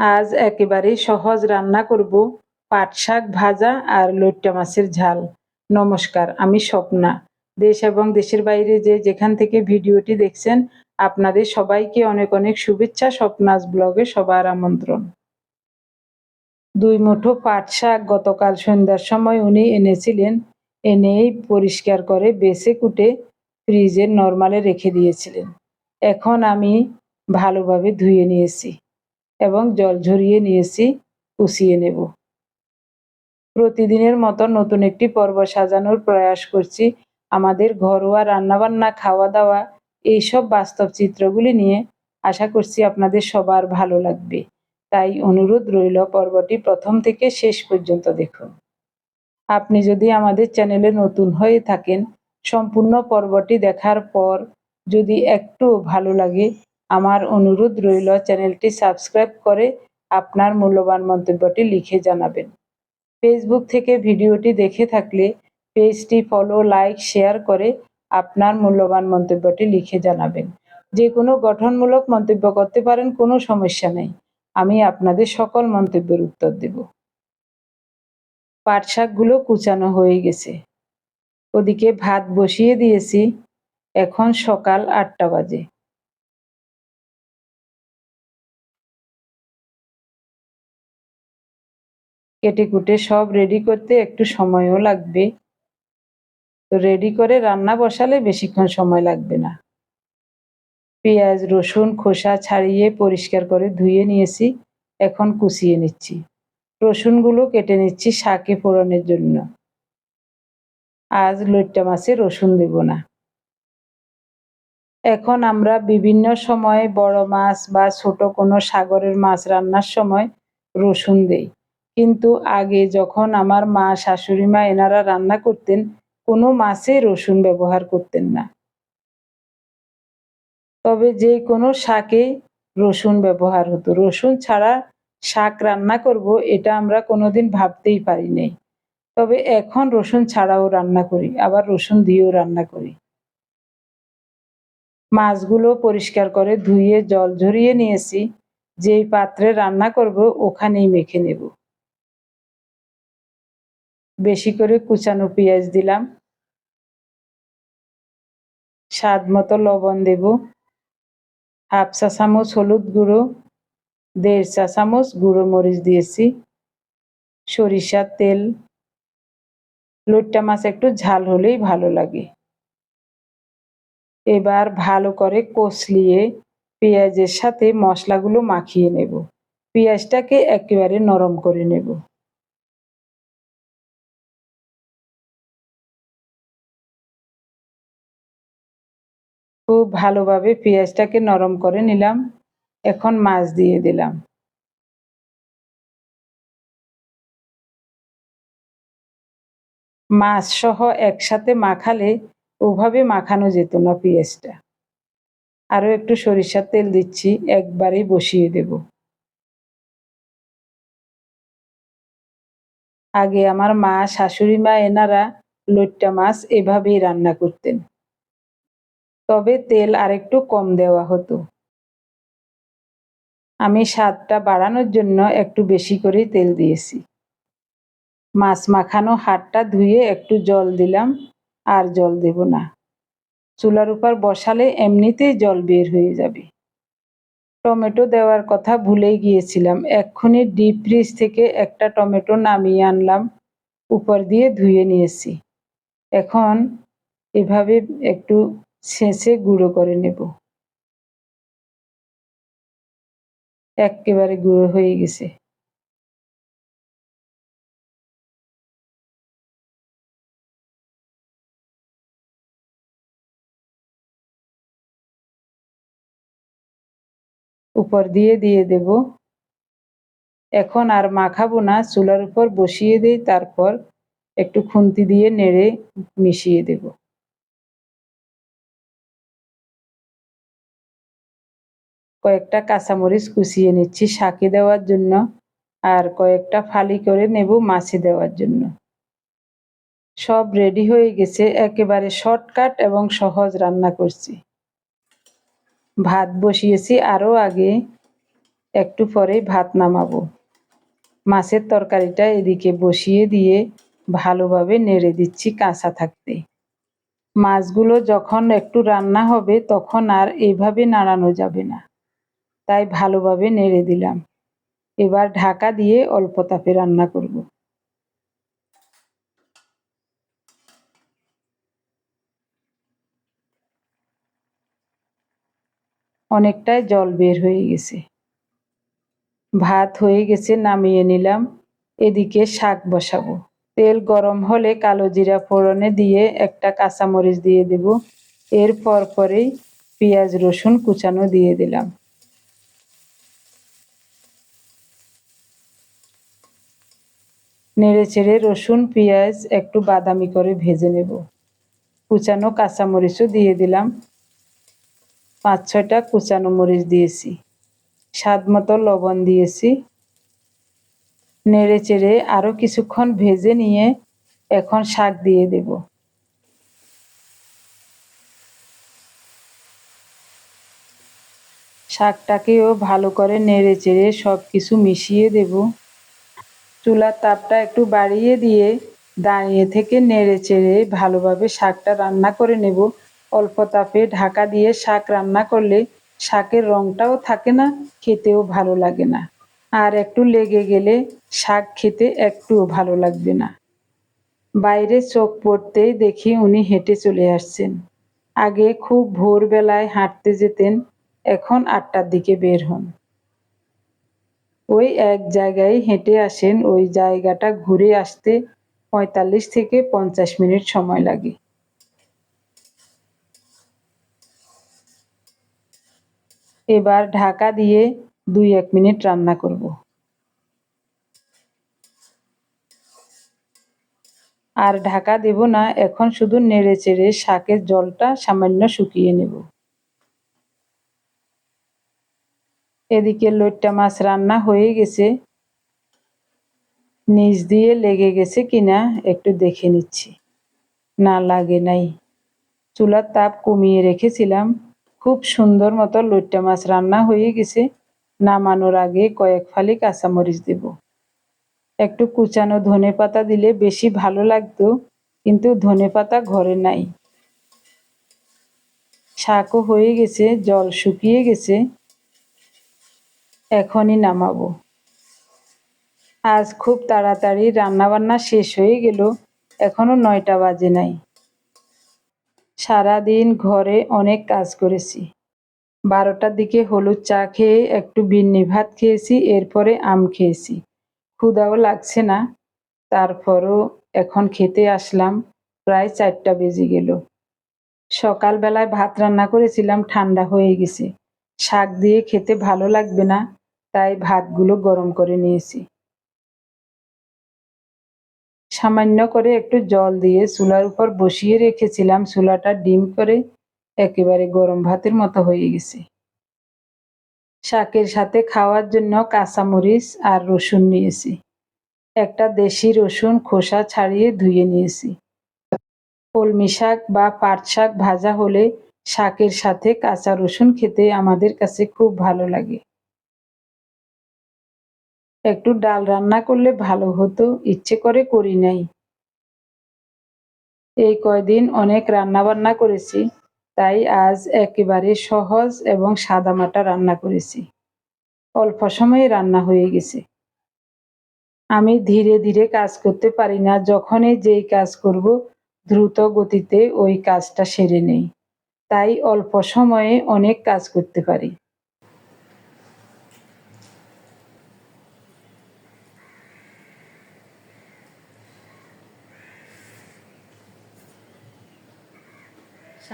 আজ একেবারেই সহজ রান্না করব পাট শাক ভাজা আর লইট্টা মাছের ঝাল। নমস্কার, আমি স্বপ্না। দেশ এবং দেশের বাইরে যে যেখান থেকে ভিডিওটি দেখছেন, আপনাদের সবাইকে অনেক অনেক শুভেচ্ছা স্বপ্নাজ ব্লগে সবার আমন্ত্রণ। দুই মুঠো পাট শাক গতকাল সন্ধ্যার সময় উনি এনেছিলেন, এনেই পরিষ্কার করে বেছে কুটে ফ্রিজের নর্মালে রেখে দিয়েছিলেন। এখন আমি ভালোভাবে ধুয়ে নিয়েছি। এবং জল ঝরিয়ে নিয়েছি কুচিয়ে নেব। প্রতিদিনের মতো নতুন একটি পর্ব সাজানোর প্রয়াস করছি। আমাদের ঘরোয়া রান্নাবান্না খাওয়া দাওয়া এইসব বাস্তব চিত্রগুলি নিয়ে আশা করছি আপনাদের সবার ভালো লাগবে। তাই অনুরোধ রইল পর্বটি প্রথম থেকে শেষ পর্যন্ত দেখুন। আপনি যদি আমাদের চ্যানেলে নতুন হয়ে থাকেন, সম্পূর্ণ পর্বটি দেখার পর যদি একটু ভালো লাগে আমার অনুরোধ রইল চ্যানেলটি সাবস্ক্রাইব করে আপনার মূল্যবান মন্তব্যটি লিখে জানাবেন। ফেসবুক থেকে ভিডিওটি দেখে থাকলে পেজটি ফলো লাইক শেয়ার করে আপনার মূল্যবান মন্তব্যটি লিখে জানাবেন। যে কোনো গঠনমূলক মন্তব্য করতে পারেন, কোনো সমস্যা নেই। আমি আপনাদের সকল মন্তব্যের উত্তর দেব। পাট শাকগুলো কুচানো হয়ে গেছে। ওদিকে ভাত বসিয়ে দিয়েছি। এখন সকাল আটটা বাজে। কেটে কুটে সব রেডি করতে একটু সময়ও লাগবে। তো রেডি করে রান্না বসালে বেশিক্ষণ সময় লাগবে না। পেঁয়াজ, রসুন, খোসা ছাড়িয়ে পরিষ্কার করে ধুয়ে নিয়েছি, এখন কুচিয়ে নিচ্ছি। রসুনগুলো কেটে নিচ্ছি শাকে ফোড়নের জন্য। আজ লইট্টা মাছে রসুন দেব না। এখন আমরা বিভিন্ন সময়ে বড় মাছ বা ছোট কোনো সাগরের মাছ রান্নার সময় রসুন দেই। কিন্তু আগে যখন আমার মা, শাশুড়ি মা এনারা রান্না করতেন, কোনো মাছে রসুন ব্যবহার করতেন না। তবে যে কোনো শাকে রসুন ব্যবহার হতো। রসুন ছাড়া শাক রান্না করব এটা আমরা কোনোদিন ভাবতেই পারি নাই তবে এখন রসুন ছাড়াও রান্না করি, আবার রসুন দিয়েও রান্না করি। মাছগুলো পরিষ্কার করে ধুয়ে জল ঝরিয়ে নিয়েছি, যেই পাত্রে রান্না করব ওখানেই মেখে নেব। বেশি করে কুচানো পেঁয়াজ দিলাম। স্বাদ মতো লবণ দেব। হাফ চা চামচ হলুদ গুঁড়ো, দেড় চা চামচ গুঁড়ো মরিচ দিয়েছি। সরিষার তেল। লোট্টা মাছ একটু ঝাল হলেই ভালো লাগে। এবার ভালো করে কষলিয়ে পেঁয়াজের সাথে মশলাগুলো মাখিয়ে নেব। পেঁয়াজটাকে একেবারে নরম করে নেব। খুব ভালোভাবে পেঁয়াজটাকে নরম করে নিলাম। এখন মাছ দিয়ে দিলাম। মাছ সহ একসাথে মাখালে ওভাবে মাখানো যেত না পেঁয়াজটা। আরও একটু সরিষার তেল দিচ্ছি, একবারেই বসিয়ে দেব। আগে আমার মা, শাশুড়ি মা, এনারা লইট্টা মাছ এভাবেই রান্না করতেন। তবে তেল আরেকটু কম দেওয়া হতো। আমি স্বাদটা বাড়ানোর জন্য একটু বেশি করেই তেল দিয়েছি। মাছ মাখানো হাটটা ধুয়ে একটু জল দিলাম, আর জল দেব না। চুলার উপর বসালে এমনিতেই জল বের হয়ে যাবে। টমেটো দেওয়ার কথা ভুলেই গিয়েছিলাম। এক্ষুনি ডিপ ফ্রিজ থেকে একটা টমেটো নামিয়ে আনলাম, উপর দিয়ে ধুয়ে নিয়েছি। এখন এভাবে একটু ছেঁচে গুঁড়ো করে নেব। একেবারে গুঁড়ো হয়ে গেছে। উপর দিয়ে দিয়ে দেব। এখন আর মাখাবো না, চুলার উপর বসিয়ে দিই, তারপর একটু খুন্তি দিয়ে নেড়ে মিশিয়ে দেব। কয়েকটা কাঁচামরিচ কুচিয়ে নিচ্ছি শাকে দেওয়ার জন্য আর কয়েকটা ফালি করে নেব মাছে দেওয়ার জন্য। সব রেডি হয়ে গেছে, একেবারে শর্টকাট এবং সহজ রান্না করছি। ভাত বসিয়েছি আরও আগে, একটু পরেই ভাত নামাবো। মাছের তরকারিটা এদিকে বসিয়ে দিয়ে ভালোভাবে নেড়ে দিচ্ছি কাঁচা থাকতে। মাছগুলো যখন একটু রান্না হবে তখন আর এইভাবে নাড়ানো যাবে না। তাই ভালোভাবে নেড়ে দিলাম। এবার ঢাকা দিয়ে অল্প তাপে রান্না করব। অনেকটাই জল বের হয়ে গেছে। ভাত হয়ে গেছে, নামিয়ে নিলাম। এদিকে শাক বসাবো। তেল গরম হলে কালো জিরা ফোড়নে দিয়ে একটা কাঁচামরিচ দিয়ে দেব। এর পর পরেই পেঁয়াজ রসুন কুচানো দিয়ে দিলাম। নেড়ে চেড়ে রসুন, পেঁয়াজ, একটু বাদামি করে ভেজে নেব। কুচানো কাঁচামরিচও দিয়ে দিলাম। পাঁচ, ছয়টা কুচানো মরিচ দিয়েছি। স্বাদ মতো লবণ দিয়েছি। নেড়ে চেড়ে আরও কিছুক্ষণ ভেজে নিয়ে এখন শাক দিয়ে দেব। শাকটাকেও ভালো করে নেড়ে চেড়ে সব কিছু মিশিয়ে দেব। চুলার তাপটা একটু বাড়িয়ে দিয়ে দাঁড়িয়ে থেকে নেড়ে চেড়ে ভালোভাবে শাকটা রান্না করে নেব। অল্প তাপে ঢাকা দিয়ে শাক রান্না করলে শাকের রঙটাও থাকে না, খেতেও ভালো লাগে না। আর একটু লেগে গেলে শাক খেতে একটুও ভালো লাগবে না। বাইরে চোখ পড়তেই দেখি উনি হেঁটে চলে আসছেন। আগে খুব ভোরবেলায় হাঁটতে যেতেন, এখন আটটার দিকে বের হন। ওই এক জায়গায় হেঁটে আসেন। ওই জায়গাটা ঘুরে আসতে পঁয়তাল্লিশ থেকে পঞ্চাশ মিনিট সময় লাগে। এবার ঢাকা দিয়ে দুই এক মিনিট রান্না করব। আর ঢাকা দেব না, এখন শুধু নেড়ে চেড়ে শাকের জলটা সামান্য শুকিয়ে নেব। এদিকে লইট্টা মাছ রান্না হয়ে গেছে। নিচ দিয়ে লেগে গেছে কিনা একটু দেখে নিচ্ছি। না, লাগে নাই। চুলার তাপ কমিয়ে রেখেছিলাম। খুব সুন্দর মতো লইট্টা মাছ রান্না হয়ে গেছে। নামানোর আগে কয়েক ফালি কাঁচামরিচ দেব। একটু কুচানো ধনে পাতা দিলে বেশি ভালো লাগতো, কিন্তু ধনে পাতা ঘরে নাই। শাকও হয়ে গেছে, জল শুকিয়ে গেছে। এখনই নামাবো। আজ খুব তাড়াতাড়ি রান্নাবান্না শেষ হয়ে গেল, এখনও নয়টা বাজে নাই। সারাদিন ঘরে অনেক কাজ করেছি। বারোটার দিকে হলুদ চা খেয়ে একটু বিন্নি ভাত খেয়েছি, এরপরে আম খেয়েছি। ক্ষুদাও লাগছে না। তারপরও এখন খেতে আসলাম, প্রায় চারটা বেজে গেল। সকালবেলায় ভাত রান্না করেছিলাম, ঠান্ডা হয়ে গেছে। শাক দিয়ে খেতে ভালো লাগবে না। তাই ভাতগুলো গরম করে নিয়েছি। সামান্য করে একটু জল দিয়ে চুলার উপর বসিয়ে রেখেছিলাম। চুলাটা ডিম করে একেবারে গরম ভাতের মতো হয়ে গেছে। শাকের সাথে খাওয়ার জন্য কাঁচামরিচ আর রসুন নিয়েছি। একটা দেশি রসুন খোসা ছাড়িয়ে ধুয়ে নিয়েছি। কলমি শাক বা পাট শাক ভাজা হলে শাকের সাথে কাঁচা রসুন খেতে আমাদের কাছে খুব ভালো লাগে। একটু ডাল রান্না করলে ভালো হতো, ইচ্ছে করে করি নাই। এই কয়দিন অনেক রান্না বান্না করেছি, তাই আজ একেবারে সহজ এবং সাদামাটা রান্না করেছি। অল্প সময়ে রান্না হয়ে গেছে। আমি ধীরে ধীরে কাজ করতে পারি না, যখনই যেই কাজ করব, দ্রুত গতিতে ওই কাজটা সেরে নেই। তাই অল্প সময়ে অনেক কাজ করতে পারি।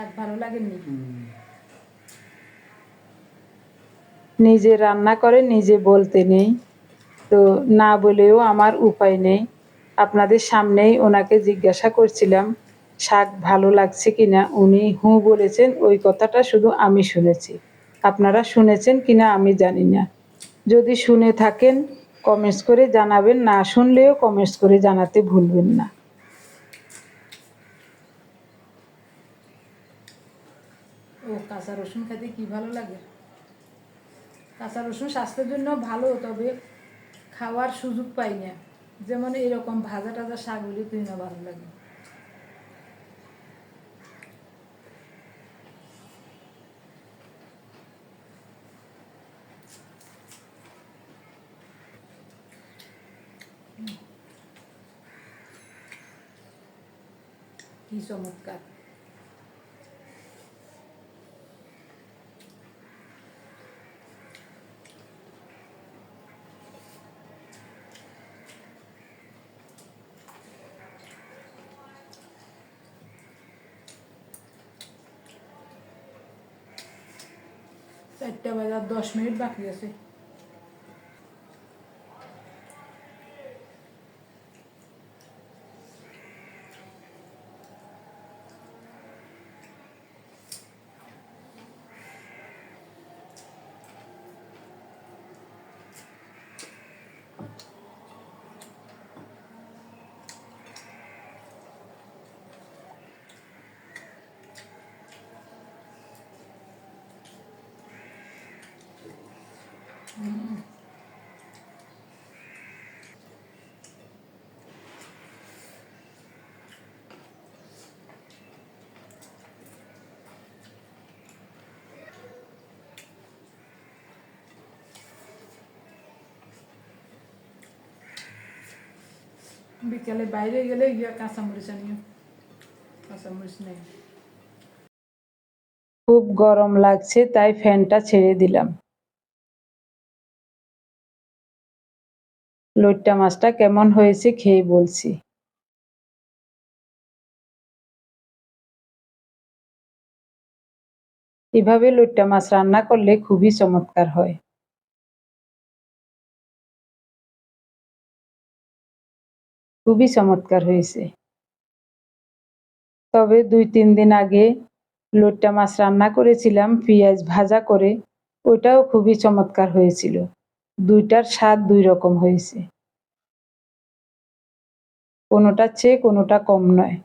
শাক ভালো লাগেনি নিজে রান্না করে, নিজে বলতে নেই। তো না বলেও আমার উপায় নেই। আপনাদের সামনেই ওনাকে জিজ্ঞাসা করছিলাম, শাক ভালো লাগছে কিনা? উনি হু বলেছেন, ওই কথাটা শুধু আমি শুনেছি। আপনারা শুনেছেন কিনা আমি জানি না। যদি শুনে থাকেন কমেন্টস করে জানাবেন, না শুনলেও কমেন্টস করে জানাতে ভুলবেন না। ও কাঁচা রসুন খেতে কি ভালো লাগে? কাঁচা রসুন স্বাস্থ্যের জন্য ভালো, তবে খাওয়ার সুযোগ পাই না। যেমন এরকম ভাজা টাজা শাকগুলি তুই না ভালো লাগে। কি চমৎকার। চারটা বাজার দশ মিনিট বাকি আছে বিকেলে বাইরে গেলে গিয়া কাঁচামরিচ আনিও। কাঁচামরিচ নেই। খুব গরম লাগছে, তাই ফ্যানটা ছেড়ে দিলাম। লইট্টা মাছটা কেমন হয়েছে খেয়ে বলছি। এভাবে লইট্টা মাছ রান্না করলে খুবই চমৎকার হয়। খুবই চমৎকার হয়েছে। তবে দুই, তিন দিন আগে লোট্টা মাছ রান্না করেছিলাম, পেঁয়াজ ভাজা করে, ওটাও খুবই চমৎকার হয়েছিল। দুইটার স্বাদ দুই রকম হয়েছে। কোনোটার চেয়ে কোনোটা কম নয়।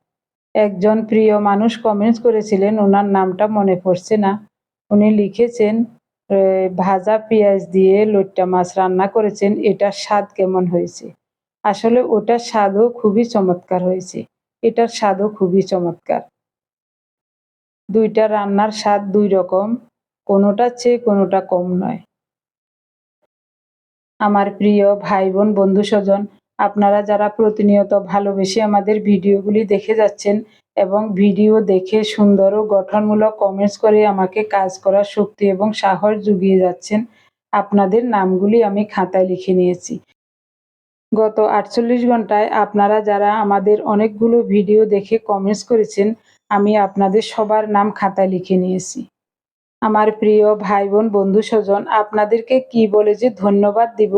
একজন প্রিয় মানুষ কমেন্টস করেছিলেন, ওনার নামটা মনে পড়ছে না। উনি লিখেছেন ভাজা পেঁয়াজ দিয়ে লোট্টা মাছ রান্না করেছেন, এটার স্বাদ কেমন হয়েছে? আসলে ওটার স্বাদও খুবই চমৎকার হয়েছে। এটার স্বাদও খুবই চমৎকার। দুইটা রান্নার স্বাদ দুই রকম, কোনোটার চেয়ে কোনোটা কম নয়। আমার প্রিয় ভাই বোন বন্ধু স্বজন আপনারা যারা প্রতিনিয়ত ভালোবেসে আমাদের ভিডিওগুলি দেখে যাচ্ছেন এবং ভিডিও দেখে সুন্দর ও গঠনমূলক কমেন্টস করে আমাকে কাজ করার শক্তি এবং সাহস জুগিয়ে যাচ্ছেন, আপনাদের নামগুলি আমি খাতায় লিখে নিয়েছি। গত আটচল্লিশ ঘন্টায় আপনারা যারা আমাদের অনেকগুলো ভিডিও দেখে কমেন্টস করেছেন, আমি আপনাদের সবার নাম খাতায় লিখে নিয়েছি। আমার প্রিয় ভাই বোন বন্ধু স্বজন, আপনাদেরকে কি বলে যে ধন্যবাদ দিব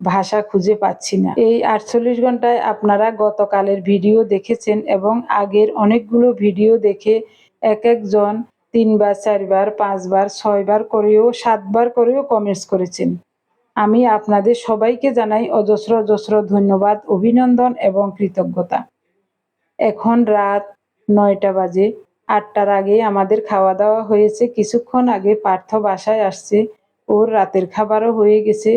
ভাষা খুঁজে পাচ্ছি না। এই আটচল্লিশ ঘন্টায় আপনারা গতকালের ভিডিও দেখেছেন এবং আগের অনেকগুলো ভিডিও দেখে এক একজন তিনবার, চারবার, পাঁচবার, ছয়বার করেও, সাতবার করেও কমেন্টস করেছেন। আমি আপনাদের সবাইকে জানাই অজস্র অজস্র ধন্যবাদ, অভিনন্দন এবং কৃতজ্ঞতা। এখন রাত নয়টা বাজে। আটটার আগে আমাদের খাওয়া দাওয়া হয়েছে। কিছুক্ষণ আগে পার্থ বাসায় আসছে। ওর রাতের খাবারও হয়ে গেছে।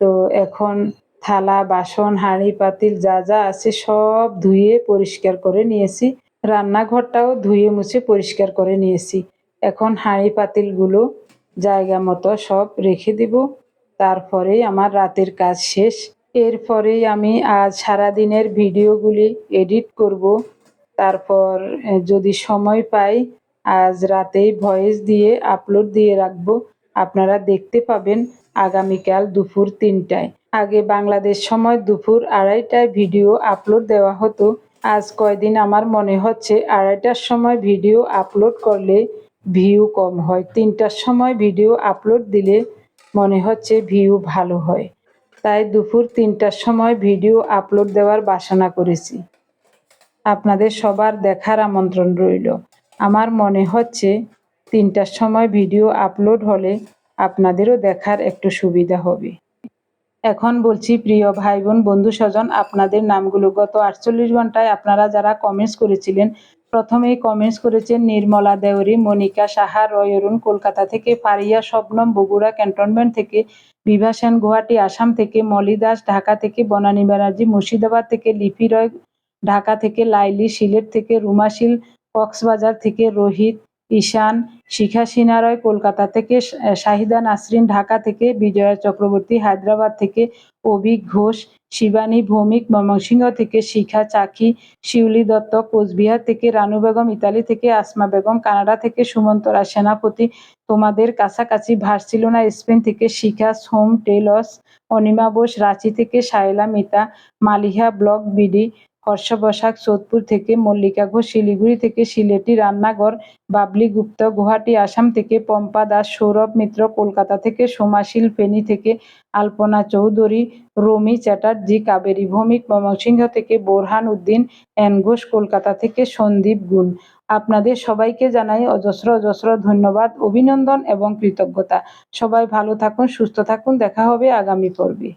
তো এখন থালা, বাসন, হাঁড়ি, পাতিল যা যা আছে সব ধুয়ে পরিষ্কার করে নিয়েছি। রান্নাঘরটাও ধুয়ে মুছে পরিষ্কার করে নিয়েছি। এখন হাঁড়ি, পাতিলগুলো জায়গা মতো সব রেখে দিব। তারপরেই আমার রাতের কাজ শেষ। এরপরেই আমি আজ সারাদিনের ভিডিওগুলি এডিট করব। তারপর যদি সময় পাই, আজ রাতেই ভয়েস দিয়ে আপলোড দিয়ে রাখব। আপনারা দেখতে পাবেন আগামীকাল দুপুর তিনটায়। আগে বাংলাদেশ সময় দুপুর আড়াইটায় ভিডিও আপলোড দেওয়া হতো। আজ কয়দিন আমার মনে হচ্ছে আড়াইটার সময় ভিডিও আপলোড করলে ভিউ কম হয়। তিনটার সময় ভিডিও আপলোড দিলে মনে হচ্ছে ভিউ ভালো হয়। তাই দুপুর তিনটার সময় ভিডিও আপলোড দেওয়ার বাসনা করেছি। আপনাদের সবার দেখার আমন্ত্রণ রইল। আমার মনে হচ্ছে তিনটার সময় ভিডিও আপলোড হলে আপনাদেরও দেখার একটু সুবিধা হবে। এখন বলছি, প্রিয় ভাই বোন বন্ধু স্বজন আপনাদের নামগুলো গত আটচল্লিশ ঘন্টায় আপনারা যারা কমেন্টস করেছিলেন প্রথমেই কমেন্টস করেছেন নির্মলা দেউরি, মনিকা সাহা রয়রুন কলকাতা থেকে, ফারিয়া শবনম, বগুড়া ক্যান্টনমেন্ট থেকে বিভাসেন গুয়াহাটি, আসাম থেকে, মলি দাস ঢাকা থেকে, বনানী ব্যানার্জি মুর্শিদাবাদ থেকে, লিপি রয় ঢাকা থেকে, লাইলি সিলেট থেকে রুমাশিল কক্সবাজার থেকে, রোহিত ঈশান শিখা সিনহা রয় কলকাতা থেকে শাহিদা নাসরিন ঢাকা থেকে বিজয়া চক্রবর্তী হায়দ্রাবাদ থেকে অভিক ঘোষ, শিবানী ভৌমিক, ময়মনসিংহ থেকে শিখা চাকি, শিউলি দত্ত, কোচবিহার থেকে রানু বেগম, ইতালি থেকে আসমা বেগম, কানাডা থেকে সুমন্তরা সেনাপতি। তোমাদের কাছাকাছি ভার্সিলোনা, স্পেন থেকে শিখা, সোম টেলস, অনিমা বোস, রাঁচি থেকে শায়লা মিতা, মালিহা ব্লক বিডি হর্ষ বসাক সোদপুর থেকে, মল্লিকা ঘোষ শিলিগুড়ি থেকে, সিলেটি, রান্নাঘর, বাবলি গুপ্ত, গুয়াহাটি, আসাম থেকে, পম্পা দাস, সৌরভ মিত্র, কলকাতা থেকে, সোমাশিল ফেনী থেকে, আলপনা চৌধুরী, রমি চ্যাটার্জি, কাবেরী ভৌমিক, ময়মনসিংহ থেকে, বোরহান উদ্দিন, এন ঘোষ কলকাতা থেকে, সন্দীপ গুণ। আপনাদের সবাইকে জানাই অজস্র অজস্র ধন্যবাদ, অভিনন্দন এবং কৃতজ্ঞতা। সবাই ভালো থাকুন, সুস্থ থাকুন, দেখা হবে আগামী পর্বে।